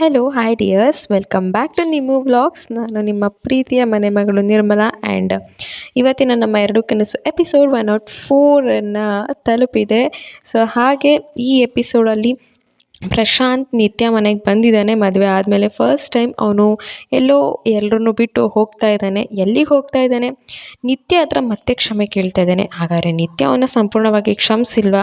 Hello hi dears welcome back to ನಿಮ್ಮು vlogs ನಾನು ನಿಮ್ಮ ಪ್ರೀತಿಯ ಮನೆ ಮಗಳು ನಿರ್ಮಲಾ ಆ್ಯಂಡ್ ಇವತ್ತಿನ ನಮ್ಮ ಎರಡು ಕನಸು ಎಪಿಸೋಡ್ ಒನ್ ನಾಟ್ ಫೋರನ್ನು ತಲುಪಿದೆ. ಸೊ ಹಾಗೆ ಈ ಎಪಿಸೋಡಲ್ಲಿ ಪ್ರಶಾಂತ್ ನಿತ್ಯ ಮನೆಗೆ ಬಂದಿದ್ದಾನೆ ಮದುವೆ ಆದಮೇಲೆ ಫಸ್ಟ್ ಟೈಮ್ ಅವನು ಎಲ್ಲೋ ಎಲ್ಲರನ್ನೂ ಬಿಟ್ಟು ಹೋಗ್ತಾ ಇದ್ದಾನೆ. ಎಲ್ಲಿಗೆ ಹೋಗ್ತಾ ಇದ್ದಾನೆ? ನಿತ್ಯ ಹತ್ರ ಮತ್ತೆ ಕ್ಷಮೆ ಕೇಳ್ತಾ ಇದ್ದಾನೆ. ಹಾಗಾದರೆ ನಿತ್ಯ ಅವನ ಸಂಪೂರ್ಣವಾಗಿ ಕ್ಷಮಿಸಿಲ್ವಾ?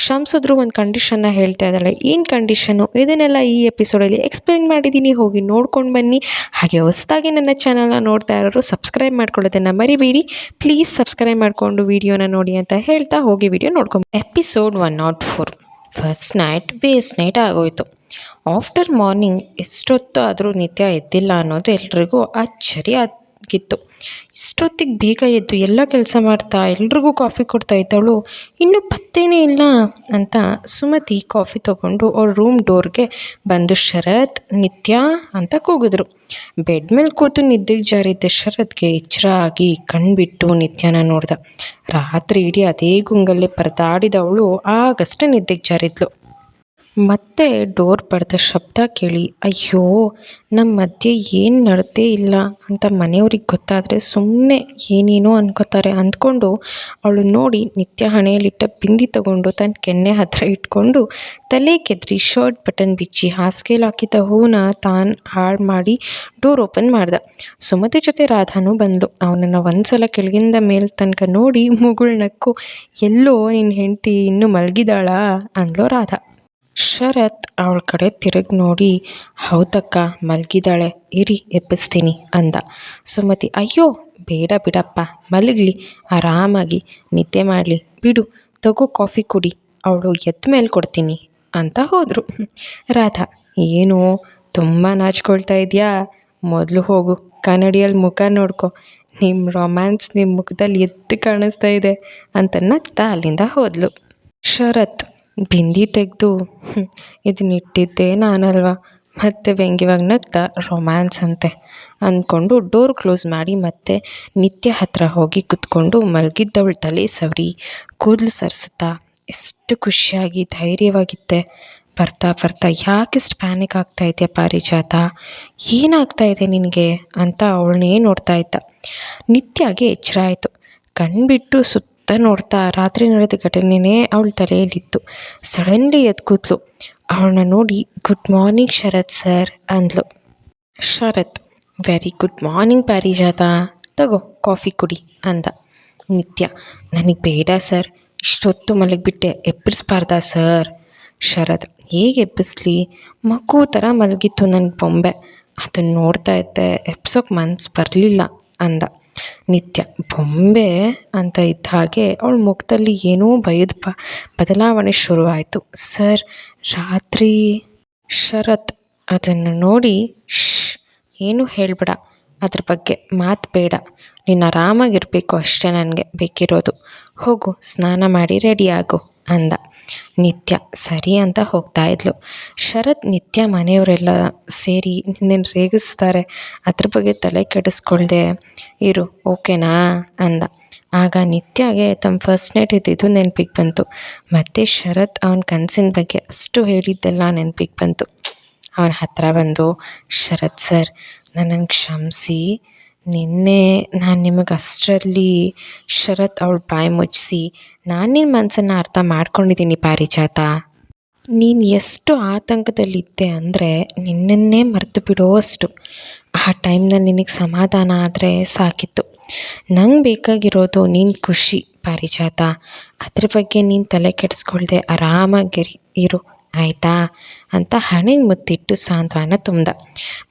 ಕ್ಷಮಿಸಿದ್ರು ಒಂದು ಕಂಡೀಷನ್ನ ಹೇಳ್ತಾ ಇದ್ದಾಳೆ. ಏನು ಕಂಡೀಷನ್ನು ಇದನ್ನೆಲ್ಲ ಈ ಎಪಿಸೋಡಲ್ಲಿ ಎಕ್ಸ್ಪ್ಲೇನ್ ಮಾಡಿದ್ದೀನಿ ಹೋಗಿ ನೋಡ್ಕೊಂಡು ಬನ್ನಿ. ಹಾಗೆ ಹೊಸದಾಗಿ ನನ್ನ ಚಾನಲ್ನ ನೋಡ್ತಾ ಇರೋರು ಸಬ್ಸ್ಕ್ರೈಬ್ ಮಾಡ್ಕೊಳ್ಳೋದನ್ನು ಮರಿಬೇಡಿ. ಪ್ಲೀಸ್ ಸಬ್ಸ್ಕ್ರೈಬ್ ಮಾಡಿಕೊಂಡು ವೀಡಿಯೋನ ನೋಡಿ ಅಂತ ಹೇಳ್ತಾ ಹೋಗಿ ವಿಡಿಯೋ ನೋಡ್ಕೊಂಡು episode one not four first night base night ಆಗೋಯಿತು. ಆಫ್ಟರ್ ಮಾರ್ನಿಂಗ್ ಎಷ್ಟೊತ್ತು ಆದರೂ ನಿತ್ಯ ಎದ್ದಿಲ್ಲ ಅನ್ನೋದು ಎಲ್ರಿಗೂ ಅಚ್ಚರಿ ಆಗಿತ್ತು. ಇಷ್ಟೊತ್ತಿಗೆ ಬೇಗ ಎದ್ದು ಎಲ್ಲ ಕೆಲಸ ಮಾಡ್ತಾ, ಎಲ್ರಿಗೂ ಕಾಫಿ ಕೊಡ್ತಾ ಇದ್ದವಳು ಇನ್ನೂ ಪತ್ತೇನೇ ಇಲ್ಲ ಅಂತ ಸುಮತಿ ಕಾಫಿ ತೊಗೊಂಡು ಅವ್ರ ರೂಮ್ ಡೋರ್ಗೆ ಬಂದು, ಶರತ್, ನಿತ್ಯ ಅಂತ ಕೂಗಿದ್ರು. ಬೆಡ್ ಮೇಲೆ ಕೂತು ನಿದ್ದೆಗೆ ಜಾರಿದ್ದ, ಶರತ್ಗೆ ಎಚ್ಚರ ಆಗಿ ಕಣ್ಬಿಟ್ಟು ನಿತ್ಯನ ನೋಡ್ದ. ರಾತ್ರಿ ಇಡೀ ಅದೇ ಗುಂಗಲ್ಲಿ ಪರದಾಡಿದವಳು ಆಗಷ್ಟೇ ನಿದ್ದೆಗೆ ಜಾರಿದ್ಲು. ಮತ್ತೆ ಡೋರ್ ಬಡ್ದ ಶಬ್ದ ಕೇಳಿ, ಅಯ್ಯೋ ನಮ್ಮ ಮಧ್ಯೆ ಏನು ನಡೆದೇ ಇಲ್ಲ? ಅಂತ ಮನೆಯವ್ರಿಗೆ ಗೊತ್ತಾದರೆ ಸುಮ್ಮನೆ ಏನೇನೋ ಅನ್ಕೋತಾರೆ ಅಂದ್ಕೊಂಡು ಅವಳು ನೋಡಿ ನಿತ್ಯ ಹಣೆಯಲ್ಲಿಟ್ಟ ಬಿಂದಿ ತಗೊಂಡು ತನ್ನ ಕೆನ್ನೆ ಹತ್ತಿರ ಇಟ್ಕೊಂಡು ತಲೆ ಕೆದ್ರಿ ಶರ್ಟ್ ಬಟನ್ ಬಿಚ್ಚಿ ಹಾಸಿಗೆಯಲ್ಲಿ ಹಾಕಿದ್ದ ಹೂವನ್ನ ತಾನು ಹಾಳು ಮಾಡಿ ಡೋರ್ ಓಪನ್ ಮಾಡ್ದ. ಸುಮತಿ ಜೊತೆ ರಾಧಾನು ಬಂದು ಅವನನ್ನು ಒಂದ್ಸಲ ಕೆಳಗಿಂದ ಮೇಲೆ ತನಕ ನೋಡಿ ಮುಗುಳ್ನಕ್ಕು ಎಲ್ಲೋ ನಿನ್ನ ಹೆಂಡತಿ ಇನ್ನೂ ಮಲಗಿದಾಳಾ? ಅಂದ್ಲೋ ರಾಧಾ. ಶರತ್ ಅವಳ ಕಡೆ ತಿರುಗಿ ನೋಡಿ, ಹೌದಕ್ಕ, ಮಲಗಿದಾಳೆ, ಇರಿ, ಎಬ್ಬಿಸ್ತೀನಿ ಅಂದ. ಸುಮತಿ, ಅಯ್ಯೋ, ಬೇಡ ಬಿಡಪ್ಪ, ಮಲಗಲಿ, ಆರಾಮಾಗಿ, ನಿದ್ದೆ ಮಾಡಲಿ, ಬಿಡು, ತಗೋ ಕಾಫಿ ಕುಡಿ, ಅವಳು ಎದ್ದ ಮೇಲೆ ಕೊಡ್ತೀನಿ ಅಂತ ಹೋದರು. ರಾಧಾ, ಏನು, ತುಂಬ ನಾಚ್ಕೊಳ್ತಾ ಇದೆಯಾ? ಮೊದಲು ಹೋಗು ಕನ್ನಡಿಯಲ್ಲಿ ಮುಖ ನೋಡ್ಕೊ ನಿಮ್ಮ ರೊಮ್ಯಾನ್ಸ್ ನಿಮ್ಮ ಮುಖದಲ್ಲಿ ಎದ್ದು ಕಾಣಿಸ್ತಾ ಇದೆ ಅಂತ ನಗ್ತಾ ಅಲ್ಲಿಂದ ಹೋದಳು ಶರತ್ ಬಿಂದಿ ತೆಗೆದು ಇದನ್ನ ಇಟ್ಟಿದ್ದೇ ನಾನಲ್ವಾ? ಮತ್ತು ವ್ಯಂಗ್ಯವಾಗಿ ನಗ್ತಾ ರೊಮ್ಯಾನ್ಸ್ ಅಂತೆ. ಅಂದ್ಕೊಂಡು ಡೋರ್ ಕ್ಲೋಸ್ ಮಾಡಿ ಮತ್ತೆ ನಿತ್ಯ ಹತ್ತಿರ ಹೋಗಿ ಕುತ್ಕೊಂಡು ಮಲಗಿದ್ದವಳ ತಲೆ ಸವರಿ, ಕೂದಲು ಸರಿಸುತ್ತಾ, ಎಷ್ಟು ಖುಷಿಯಾಗಿ ಧೈರ್ಯವಾಗಿತ್ತೆ. ಬರ್ತಾ ಬರ್ತಾ ಯಾಕಿಷ್ಟು ಪ್ಯಾನಿಕ್ ಆಗ್ತಾ ಇದೆಯಾ ಪಾರಿಜಾತ? ಏನಾಗ್ತಾ ಇದೆ ನಿನಗೆ? ಅಂತ ಅವಳನ್ನೇ ನೋಡ್ತಾ ಇದ್ದ. ನಿತ್ಯಾಗೆ ಎಚ್ಚರ ಆಯಿತು ಕಣ್ಬಿಟ್ಟು ಸುತ್ತ ನೋಡ್ತಾ ರಾತ್ರಿ ನಡೆದ ಘಟನೆನೇ ಅವಳ ತಲೆಯಲ್ಲಿತ್ತು. ಸಡನ್ಲಿ ಎದ್ದು ಕೂತ್ಲು ಅವಳನ್ನ ನೋಡಿ ಗುಡ್ ಮಾರ್ನಿಂಗ್ ಶರತ್ ಸರ್ ಅಂದ್ಲು. ಶರತ್ ವೆರಿ ಗುಡ್ ಮಾರ್ನಿಂಗ್ ಪಾರಿಜಾತ. ತಗೋ, ಕಾಫಿ ಕುಡಿ, ಅಂದ. ನಿತ್ಯ, ನನಗೆ ಬೇಡ ಸರ್ ಇಷ್ಟೊತ್ತು ಮಲಗಿಬಿಟ್ಟೆ, ಎಬ್ಬಿಸ್ಬಾರ್ದಾ ಸರ್ ಶರತ್ ಹೇಗೆ ಎಬ್ಬಿಸ್ಲಿ? ಮಗು ಥರ ಮಲಗಿತ್ತು ನನ್ನ ಬೊಂಬೆ. ಅದನ್ನು ನೋಡ್ತಾ ಇದ್ದೆ, ಎಬ್ಸೋಕೆ ಮನ್ಸು ಬರಲಿಲ್ಲ, ಅಂದ. ನಿತ್ಯ. ಬೊಂಬೆ ಅಂತ ಇದ್ದ ಹಾಗೆ ಅವಳ ಮುಖದಲ್ಲಿ ಏನೋ ಭಯದ ಬ, ಬದಲಾವಣೆ ಶುರುವಾಯಿತು. ಸರ್, ರಾತ್ರಿ ಶರತ್ ಅದನ್ನು ನೋಡಿ ಶ್ ಏನೂ ಹೇಳಬೇಡ. ಅದ್ರ ಬಗ್ಗೆ ಮಾತು ಬೇಡ. ನೀನು ಆರಾಮಾಗಿರಬೇಕು ಅಷ್ಟೇ ನನಗೆ. ಬೇಕಿರೋದು. ಹೋಗು, ಸ್ನಾನ ಮಾಡಿ ರೆಡಿಯಾಗು ಅಂದ. ನಿತ್ಯ ಸರಿ ಅಂತ ಹೋಗ್ತಾ ಇದ್ಲು. ಶರತ್, ನಿತ್ಯ ಮನೆಯವರೆಲ್ಲ ಸೇರಿ ನಿನ್ನನ್ನು ರೇಗಿಸ್ತಾರೆ. ಅದ್ರ ಬಗ್ಗೆ ತಲೆ ಕೆಡಿಸ್ಕೊಳ್ದೆ ಇರು, ಓಕೆನಾ? ಅಂದ. ಆಗ ನಿತ್ಯಗೆ ತಮ್ಮ ಫಸ್ಟ್ ನೈಟ್ ಇದ್ದಿದ್ದು ನೆನಪಿಗೆ ಬಂತು. ಮತ್ತು ಶರತ್ ಅವನ ಕನಸಿನ ಬಗ್ಗೆ ಅಷ್ಟು ಹೇಳಿದ್ದೆಲ್ಲ ನೆನಪಿಗೆ ಬಂತು. ಅವನ ಹತ್ತಿರ ಬಂದು, ಶರತ್ ಸರ್, ನನ್ನನ್ನು ಕ್ಷಮಿಸಿ. ನಿನ್ನೆ ನಾನು ನಿಮಗೆ ಅಷ್ಟರಲ್ಲಿ ಶರತ್ ಅವಳ ಬಾಯಿ ಮುಚ್ಚಿಸಿ ನಾನು ನಿನ್ನ ಮನಸ್ಸನ್ನು ಅರ್ಥ ಮಾಡ್ಕೊಂಡಿದ್ದೀನಿ ಪಾರಿಜಾತ. ನೀನು ಎಷ್ಟು ಆತಂಕದಲ್ಲಿದ್ದೆ ಅಂದರೆ ನಿನ್ನನ್ನೇ ಮರೆತು ಬಿಡೋವಷ್ಟು. ಆ ಟೈಮ್ನಲ್ಲಿ ನಿನಗೆ ಸಮಾಧಾನ ಆದರೆ ಸಾಕಿತ್ತು. ನಂಗೆ ಬೇಕಾಗಿರೋದು ನೀನು ಖುಷಿ ಪಾರಿಜಾತ. ಅದ್ರ ಬಗ್ಗೆ ನೀನು ತಲೆ ಕೆಡಿಸ್ಕೊಳ್ದೆ ಆರಾಮಾಗಿರಿ ಇರು. ಆಯಿತಾ? ಅಂತ ಹಣೆಗೆ ಮುತ್ತಿಟ್ಟು ಸಾಂತ್ವನ ತುಂಬ್ದ.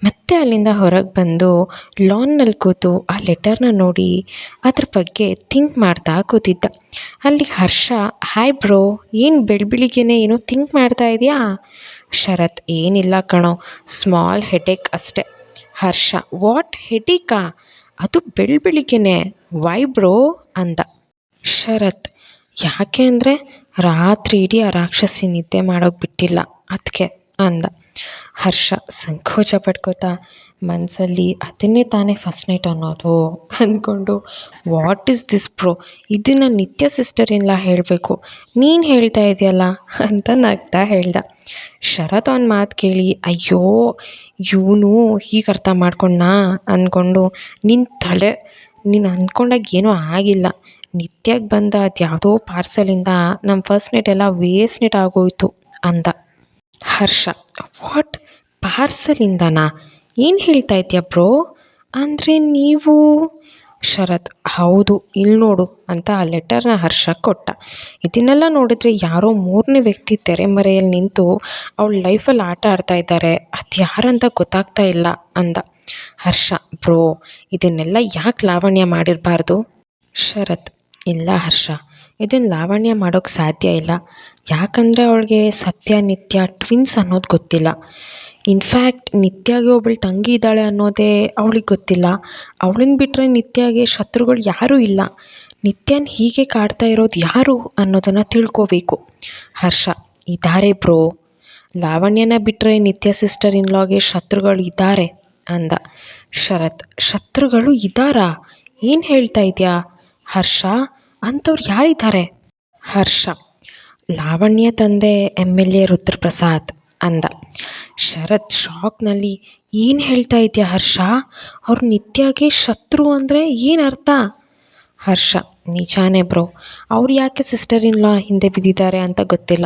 ಮತ್ತೆ ಅಲ್ಲಿಂದ ಹೊರಗೆ ಬಂದು ಲಾನ್ನಲ್ಲಿ ಕೂತು ಆ ಲೆಟರ್ನ ನೋಡಿ ಅದ್ರ ಬಗ್ಗೆ ಥಿಂಕ್ ಮಾಡ್ತಾ ಕೂತಿದ್ದ. ಅಲ್ಲಿ ಹರ್ಷ, ಹಾಯ್ ಬ್ರೋ, ಏನು ಬೆಳಬೆಳಿಗ್ಗೆನೇ ಏನೋ ಥಿಂಕ್ ಮಾಡ್ತಾ ಇದೆಯಾ? ಶರತ್, ಏನಿಲ್ಲ ಕಣೋ, ಸ್ಮಾಲ್ ಹೆಡೇಕ್ ಅಷ್ಟೆ. ಹರ್ಷ, ವಾಟ್ ಹೆಡೇಕಾ ಅದು ಬೆಳಬೆಳಿಗ್ಗೆನೇ ವೈ ಬ್ರೋ? ಅಂದ. ಶರತ್, ಯಾಕೆ ಅಂದರೆ ರಾತ್ರಿ ಇಡೀ ಆ ರಾಕ್ಷಸಿ ನಿದ್ದೆ ಮಾಡೋಕೆ ಬಿಟ್ಟಿಲ್ಲ. ಅದಕ್ಕೆ ಅಂದ. ಹರ್ಷ, ಸಂಕೋಚ ಪಡ್ಕೋತಾ ಮನಸ್ಸಲ್ಲಿ ಅದನ್ನೇ ತಾನೇ ಫಸ್ಟ್ ನೈಟ್ ಅನ್ನೋದು ಅಂದ್ಕೊಂಡು ವಾಟ್ ಈಸ್ ದಿಸ್ ಪ್ರೋ ಇದನ್ನು ನಿತ್ಯ ಸಿಸ್ಟರ್ ಇಲ್ಲ ಹೇಳಬೇಕು. ನೀನು ಹೇಳ್ತಾ ಇದೆಯಲ್ಲ? ಅಂತ ನಗ್ತಾ ಹೇಳ್ದ. ಶರತ್ ಅವನ ಮಾತು ಕೇಳಿ, ಅಯ್ಯೋ, ಇವನು ಹೀಗೆ ಅರ್ಥ ಮಾಡ್ಕೊಂಡ ಅಂದ್ಕೊಂಡು ನಿನ್ನ ತಲೆ, ನೀನು ಅಂದ್ಕೊಂಡಾಗ ಏನೂ ಆಗಿಲ್ಲ. ನಿತ್ಯಕ್ಕೆ ಬಂದ ಅದ್ಯಾವುದೋ ಪಾರ್ಸಲಿಂದ ನಮ್ಮ ಫಸ್ಟ್ ನೆಟ್ ಎಲ್ಲ ವೇಸ್ಟ್ ನೆಟ್ ಆಗೋಯ್ತು ಅಂದ. ಹರ್ಷ, ವಾಟ್? ಪಾರ್ಸಲಿಂದನಾ? ಏನು ಹೇಳ್ತಾ ಇದೆಯಾ ಬ್ರೋ? ಅಂದರೆ ನೀವು ಶರತ್, ಹೌದು ಇಲ್ಲಿ ನೋಡು ಅಂತ ಆ ಲೆಟರ್ನ ಹರ್ಷ ಕೊಟ್ಟ. ಇದನ್ನೆಲ್ಲ ನೋಡಿದ್ರೆ ಯಾರೋ ಮೂರನೇ ವ್ಯಕ್ತಿ ತೆರೆಮರೆಯಲ್ಲಿ ನಿಂತು ಅವಳ ಲೈಫಲ್ಲಿ ಆಟ ಆಡ್ತಾ ಇದ್ದಾರೆ ಅದು ಯಾರಂತ ಗೊತ್ತಾಗ್ತಾ ಇಲ್ಲ ಅಂದ. ಹರ್ಷ, ಬ್ರೋ, ಇದನ್ನೆಲ್ಲ ಯಾಕೆ ಲಾವಣ್ಯ ಮಾಡಿರಬಾರ್ದು? ಶರತ್ ಇಲ್ಲ ಹರ್ಷ ಇದನ್ನು ಲಾವಣ್ಯ ಮಾಡೋಕ್ಕೆ ಸಾಧ್ಯ ಇಲ್ಲ. ಯಾಕಂದರೆ ಅವಳಿಗೆ ಸತ್ಯ, ನಿತ್ಯ ಟ್ವಿನ್ಸ್ ಅನ್ನೋದು ಗೊತ್ತಿಲ್ಲ. ಇನ್ಫ್ಯಾಕ್ಟ್ ನಿತ್ಯಾಗೆ ಒಬ್ಬಳು ತಂಗಿ ಇದ್ದಾಳೆ ಅನ್ನೋದೇ ಅವಳಿಗೆ ಗೊತ್ತಿಲ್ಲ. ಅವಳನ್ನ ಬಿಟ್ಟರೆ ನಿತ್ಯಾಗೆ ಶತ್ರುಗಳು ಯಾರೂ ಇಲ್ಲ. ನಿತ್ಯನ ಹೀಗೆ ಕಾಡ್ತಾ ಇರೋದು ಯಾರು ಅನ್ನೋದನ್ನು ತಿಳ್ಕೋಬೇಕು. ಹರ್ಷ ಇದ್ದಾರೆ ಬ್ರೋ. ಲಾವಣ್ಯನ ಬಿಟ್ಟರೆ ನಿತ್ಯ ಸಿಸ್ಟರ್ ಇನ್ ಲಾಗೆ ಶತ್ರುಗಳು ಇದ್ದಾರೆ ಅಂದ. ಶರತ್, ಶತ್ರುಗಳು ಇದ್ದಾರಾ ಏನು ಹೇಳ್ತಾ ಇದೆಯಾ? ಹರ್ಷ, ಅಂಥವ್ರು ಯಾರಿದ್ದಾರೆ? ಹರ್ಷ, ಲಾವಣ್ಯ ತಂದೆ ಎಂ ಎಲ್ ಎ ರುದ್ರಪ್ರಸಾದ್ ಅಂದ. ಶರತ್ ಶಾಕ್ನಲ್ಲಿ ಏನು ಹೇಳ್ತಾ ಇದೆಯಾ ಹರ್ಷ? ಅವ್ರು ನಿತ್ಯಾಗೆ ಶತ್ರು ಅಂದರೆ ಏನು ಅರ್ಥ? ಹರ್ಷ, ನಿಜಾನೇ ಬ್ರೋ. ಅವ್ರು ಯಾಕೆ ಸಿಸ್ಟರ್ ಇನ್ ಲಾ ಹಿಂದೆ ಬಿದ್ದಿದ್ದಾರೆ ಅಂತ ಗೊತ್ತಿಲ್ಲ.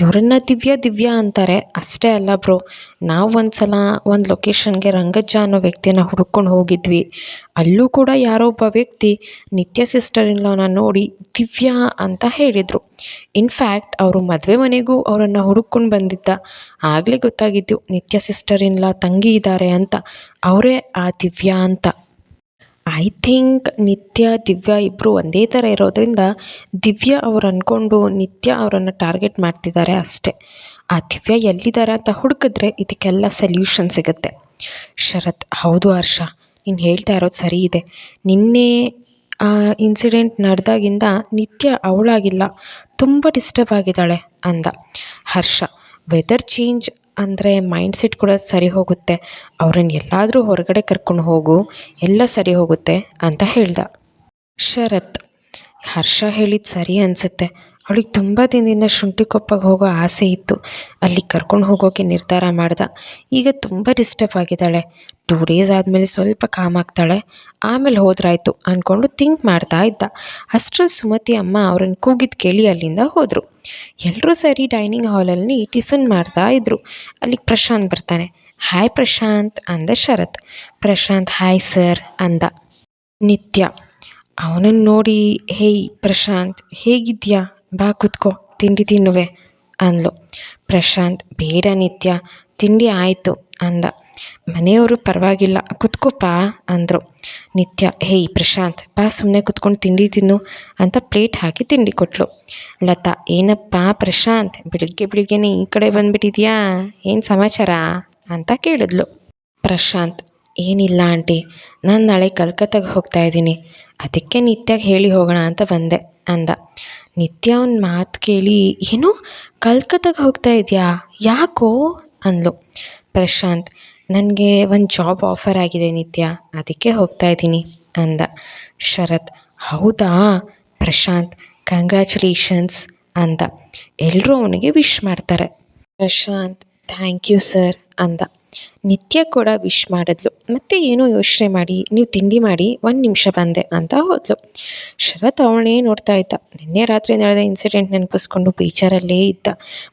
ಇವರನ್ನ ದಿವ್ಯ ದಿವ್ಯ ಅಂತಾರೆ. ಅಷ್ಟೇ ಅಲ್ಲ ಬ್ರೋ, ನಾವು ಒಂದು ಸಲ ಒಂದು ಲೊಕೇಶನ್ಗೆ ರಂಗಜ್ಜ ಅನ್ನೋ ವ್ಯಕ್ತಿಯನ್ನು ಹುಡುಕೊಂಡು ಹೋಗಿದ್ವಿ. ಅಲ್ಲೂ ಕೂಡ ಯಾರೋ ಒಬ್ಬ ವ್ಯಕ್ತಿ ನಿತ್ಯ ಸಿಸ್ಟರ್ ಇನ್ ಲಾನ ನೋಡಿ ದಿವ್ಯ ಅಂತ ಹೇಳಿದರು. ಇನ್ಫ್ಯಾಕ್ಟ್ ಅವರು ಮದುವೆ ಮನೆಗೂ ಅವರನ್ನು ಹುಡುಕೊಂಡು ಬಂದಿದ್ದ. ಆಗಲೇ ಗೊತ್ತಾಗಿದ್ದು ನಿತ್ಯ ಸಿಸ್ಟರ್ ಇನ್ ಲಾ ತಂಗಿ ಇದ್ದಾರೆ ಅಂತ. ಅವರೇ ಆ ದಿವ್ಯ ಅಂತ. ಐ ಥಿಂಕ್ ನಿತ್ಯ ದಿವ್ಯ ಇಬ್ಬರು ಒಂದೇ ಥರ ಇರೋದರಿಂದ ದಿವ್ಯ ಅವ್ರು ಅಂದ್ಕೊಂಡು ನಿತ್ಯ ಅವರನ್ನು ಟಾರ್ಗೆಟ್ ಮಾಡ್ತಿದ್ದಾರೆ ಅಷ್ಟೇ. ಆ ದಿವ್ಯ ಎಲ್ಲಿದ್ದಾರೆ ಅಂತ ಹುಡುಕಿದ್ರೆ ಇದಕ್ಕೆಲ್ಲ ಸೊಲ್ಯೂಷನ್ ಸಿಗುತ್ತೆ. ಶರತ್, ಹೌದು ಹರ್ಷ, ನೀನು ಹೇಳ್ತಾ ಇರೋದು ಸರಿ ಇದೆ. ನಿನ್ನೆ, ಆ ಇನ್ಸಿಡೆಂಟ್ ನಡೆದಾಗಿಂದ ನಿತ್ಯ ಅವಳಾಗಿಲ್ಲ, ತುಂಬ ಡಿಸ್ಟರ್ಬ್ ಆಗಿದ್ದಾಳೆ ಅಂದ. ಹರ್ಷ ವೆದರ್ ಚೇಂಜ್ ಅಂದರೆ ಮೈಂಡ್ಸೆಟ್ ಕೂಡ ಸರಿ ಹೋಗುತ್ತೆ. ಅವ್ರನ್ನ ಎಲ್ಲಾದರೂ ಹೊರಗಡೆ ಕರ್ಕೊಂಡು ಹೋಗು, ಎಲ್ಲ ಸರಿ ಹೋಗುತ್ತೆ ಅಂತ ಹೇಳ್ದ. ಶರತ್, ಹರ್ಷ ಹೇಳಿದ ಸರಿ ಅನಿಸುತ್ತೆ. ಅವಳಿಗೆ ತುಂಬ ದಿನದಿಂದ ಶುಂಠಿಕೊಪ್ಪಗೆ ಹೋಗೋ ಆಸೆ ಇತ್ತು. ಅಲ್ಲಿ ಕರ್ಕೊಂಡು ಹೋಗೋಕ್ಕೆ ನಿರ್ಧಾರ ಮಾಡ್ದ. ಈಗ ತುಂಬ ಡಿಸ್ಟರ್ಬ್ ಆಗಿದ್ದಾಳೆ. ಟೂ ಡೇಸ್ ಆದಮೇಲೆ ಸ್ವಲ್ಪ ಕಾಮ್ ಆಗ್ತಾಳೆ. ಆಮೇಲೆ ಹೋದ್ರಾಯ್ತು ಅಂದ್ಕೊಂಡು ಥಿಂಕ್ ಮಾಡ್ತಾ ಇದ್ದ. ಅಷ್ಟರಲ್ಲಿ ಸುಮತಿ ಅಮ್ಮ ಅವ್ರನ್ನ ಕೂಗಿದ್ದು ಕೇಳಿ ಅಲ್ಲಿಂದ ಹೋದರು. ಎಲ್ಲರೂ ಸರಿ ಡೈನಿಂಗ್ ಹಾಲಲ್ಲಿ ಟಿಫಿನ್ ಮಾಡ್ತಾ ಇದ್ದರು ಅಲ್ಲಿಗೆ ಪ್ರಶಾಂತ್ ಬರ್ತಾನೆ. ಹಾಯ್ ಪ್ರಶಾಂತ್ ಅಂದ ಶರತ್. ಪ್ರಶಾಂತ್ ಹಾಯ್ ಸರ್ ಅಂದ ನಿತ್ಯ. ಅವನನ್ನು ನೋಡಿ ಹೇಯ್ ಪ್ರಶಾಂತ್, ಹೇಗಿದ್ಯಾ? ಬಾ ಕುತ್ಕೋ, ತಿಂಡಿ ತಿನ್ನುವೆ ಅಂದ್ಲು. ಪ್ರಶಾಂತ್, ಬೇಡ ನಿತ್ಯ, ತಿಂಡಿ ಆಯಿತು. ಅಂದ. ಮನೆಯವರು ಪರವಾಗಿಲ್ಲ. ಕುತ್ಕೋಪಾ ಅಂದರು. ನಿತ್ಯ, ಹೇಯ್, ಪ್ರಶಾಂತ್, ಬಾ ಸುಮ್ಮನೆ ಕುತ್ಕೊಂಡು ತಿಂಡಿ ತಿನ್ನು ಅಂತ ಪ್ಲೇಟ್ ಹಾಕಿ ತಿಂಡಿ ಕೊಟ್ಟಳು ಲತಾ, ಏನಪ್ಪ ಪ್ರಶಾಂತ್, ಬೆಳಿಗ್ಗೆ ಬೆಳಿಗ್ಗೆನೇ ಈ ಕಡೆ ಬಂದುಬಿಟ್ಟಿದ್ಯಾ? ಏನು ಸಮಾಚಾರ? ಅಂತ ಕೇಳಿದ್ಲು. ಪ್ರಶಾಂತ್, ಏನಿಲ್ಲ ಆಂಟಿ, ನಾನು ನಾಳೆ ಕಲ್ಕತ್ತಾಗೆ ಹೋಗ್ತಾ ಇದ್ದೀನಿ. ಅದಕ್ಕೆ ನಿತ್ಯಾಗ ಹೇಳಿ ಹೋಗೋಣ ಅಂತ ಬಂದೆ ಅಂದ. ನಿತ್ಯ ಅವನ ಮಾತು ಕೇಳಿ, ಏನು? ಕಲ್ಕತ್ತಾಗೆ ಹೋಗ್ತಾ ಇದೆಯಾ? ಯಾಕೋ? ಅಂದ್ಲು. ಪ್ರಶಾಂತ್, ನನಗೆ ಒಂದು ಜಾಬ್ ಆಫರ್ ಆಗಿದೆ ನಿತ್ಯ, ಅದಕ್ಕೆ ಹೋಗ್ತಾ ಇದ್ದೀನಿ, ಅಂದ. ಶರತ್, ಹೌದಾ? ಪ್ರಶಾಂತ್ ಕಂಗ್ರ್ಯಾಚುಲೇಷನ್ಸ್ ಅಂದ. ಎಲ್ಲರೂ ಅವನಿಗೆ ವಿಶ್ ಮಾಡ್ತಾರೆ. ಪ್ರಶಾಂತ್ ಥ್ಯಾಂಕ್ ಯು ಸರ್ ಅಂದ. ನಿತ್ಯ ಕೂಡ ವಿಶ್ ಮಾಡಿದ್ಲು. ಮತ್ತೆ ಏನೋ ಯೋಚನೆ ಮಾಡಿ, ನೀವು ತಿಂಡಿ ಮಾಡಿ, ಒಂದು ನಿಮಿಷ ಬಂದೆ, ಅಂತ ಹೋದ್ಲು. ಶರತ್ ಅವಳೇ ನೋಡ್ತಾ ಇದ್ದ. ನಿನ್ನೆ ರಾತ್ರಿ ನಡೆದ ಇನ್ಸಿಡೆಂಟ್ ನೆನಪಿಸ್ಕೊಂಡು ಬೇಜಾರಲ್ಲೇ ಇದ್ದ.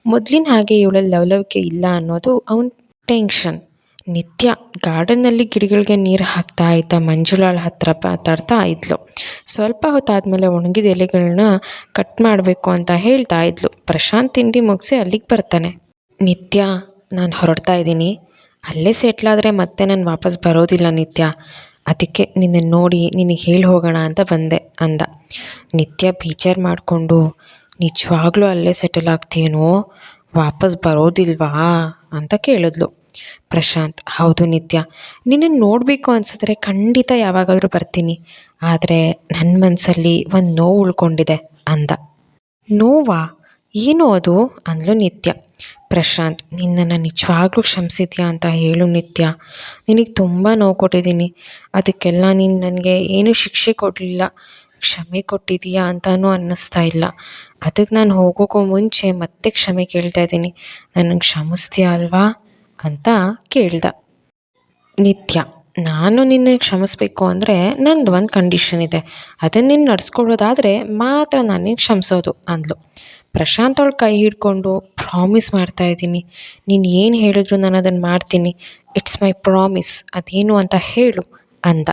ಮೊದಲಿನ ಹಾಗೆ ಇವಳಲ್ಲಿ ಲವಲವಿಕೆ ಇಲ್ಲ ಅನ್ನೋದು ಅವನ ಟೆನ್ಷನ್. ನಿತ್ಯ ಗಾರ್ಡನ್ನಲ್ಲಿ ಗಿಡಗಳಿಗೆ ನೀರು ಹಾಕ್ತಾ ಇದ್ದ ಮಂಜುಳಾಳ ಹತ್ರ ಮಾತಾಡ್ತಾ ಇದ್ಲು. ಸ್ವಲ್ಪ ಹೊತ್ತಾದಮೇಲೆ ಒಣಗಿದ ಎಲೆಗಳನ್ನ ಕಟ್ ಮಾಡಬೇಕು ಅಂತ ಹೇಳ್ತಾ ಇದ್ಲು. ಪ್ರಶಾಂತ್ ತಿಂಡಿ ಮುಗಿಸಿ ಅಲ್ಲಿಗೆ ಬರ್ತಾನೆ. ನಿತ್ಯ, ನಾನು ಹೊರಡ್ತಾ ಇದ್ದೀನಿ. ಅಲ್ಲೇ ಸೆಟ್ಲಾದರೆ ಮತ್ತೆ ನಾನು ವಾಪಸ್ ಬರೋದಿಲ್ಲ ನಿತ್ಯ. ಅದಕ್ಕೆ ನಿನ್ನ ನೋಡಿ ನಿನಗೆ ಹೇಳಿ ಹೋಗೋಣ ಅಂತ ಬಂದೆ ಅಂದ. ನಿತ್ಯ ಬೇಜಾರು ಮಾಡಿಕೊಂಡು, ನಿಜವಾಗ್ಲೂ ಅಲ್ಲೇ ಸೆಟಲ್ ಆಗ್ತೀಯೇನೋ? ವಾಪಸ್ ಬರೋದಿಲ್ವಾ ಅಂತ ಕೇಳಿದ್ಲು. ಪ್ರಶಾಂತ್, ಹೌದು ನಿತ್ಯ, ನಿನ್ನನ್ನು ನೋಡಬೇಕು ಅನಿಸಿದ್ರೆ ಖಂಡಿತ ಯಾವಾಗಾದರೂ ಬರ್ತೀನಿ. ಆದರೆ ನನ್ನ ಮನಸ್ಸಲ್ಲಿ ಒಂದು ನೋವು ಉಳ್ಕೊಂಡಿದೆ ಅಂದ. ನೋವಾ? ಏನು ಅದು? ಅಂದ್ಲು ನಿತ್ಯ. ಪ್ರಶಾಂತ್, ನಿನ್ನನ್ನು ನಿಜವಾಗ್ಲೂ ಕ್ಷಮಿಸಿದ್ಯಾ ಅಂತ ಹೇಳು ನಿತ್ಯ. ನಿನಗೆ ತುಂಬ ನೋವು ಕೊಟ್ಟಿದ್ದೀನಿ. ಅದಕ್ಕೆಲ್ಲ ನೀನು ನನಗೆ ಏನು ಶಿಕ್ಷೆ ಕೊಡಲಿಲ್ಲ. ಕ್ಷಮೆ ಕೊಟ್ಟಿದೀಯಾ ಅಂತಲೂ ಅನ್ನಿಸ್ತಾ ಇಲ್ಲ. ಅದಕ್ಕೆ ನಾನು ಹೋಗೋಕ್ಕೂ ಮುಂಚೆ ಮತ್ತೆ ಕ್ಷಮೆ ಕೇಳ್ತಾ ಇದ್ದೀನಿ. ನನಗೆ ಕ್ಷಮಿಸ್ತೀಯಾ ಅಲ್ವಾ ಅಂತ ಕೇಳ್ದ. ನಿತ್ಯ, ನಾನು ನಿನ್ನ ಕ್ಷಮಿಸ್ಬೇಕು ಅಂದರೆ ನಂದು ಒಂದು ಕಂಡೀಷನ್ ಇದೆ. ಅದನ್ನು ನೀನು ನಡೆಸ್ಕೊಳ್ಳೋದಾದರೆ ಮಾತ್ರ ನಾನು ನಿನ್ನ ಕ್ಷಮಿಸೋದು ಅಂದ್ಲು. ಪ್ರಶಾಂತ್ ಅವಳು ಕೈ ಹಿಡ್ಕೊಂಡು ಪ್ರಾಮಿಸ್ ಮಾಡ್ತಾ ಇದ್ದೀನಿ. ನೀನು ಏನು ಹೇಳಿದ್ರು ನಾನು ಅದನ್ನು ಮಾಡ್ತೀನಿ. ಇಟ್ಸ್ ಮೈ ಪ್ರಾಮಿಸ್ ಅದೇನು ಅಂತ ಹೇಳು, ಅಂದ.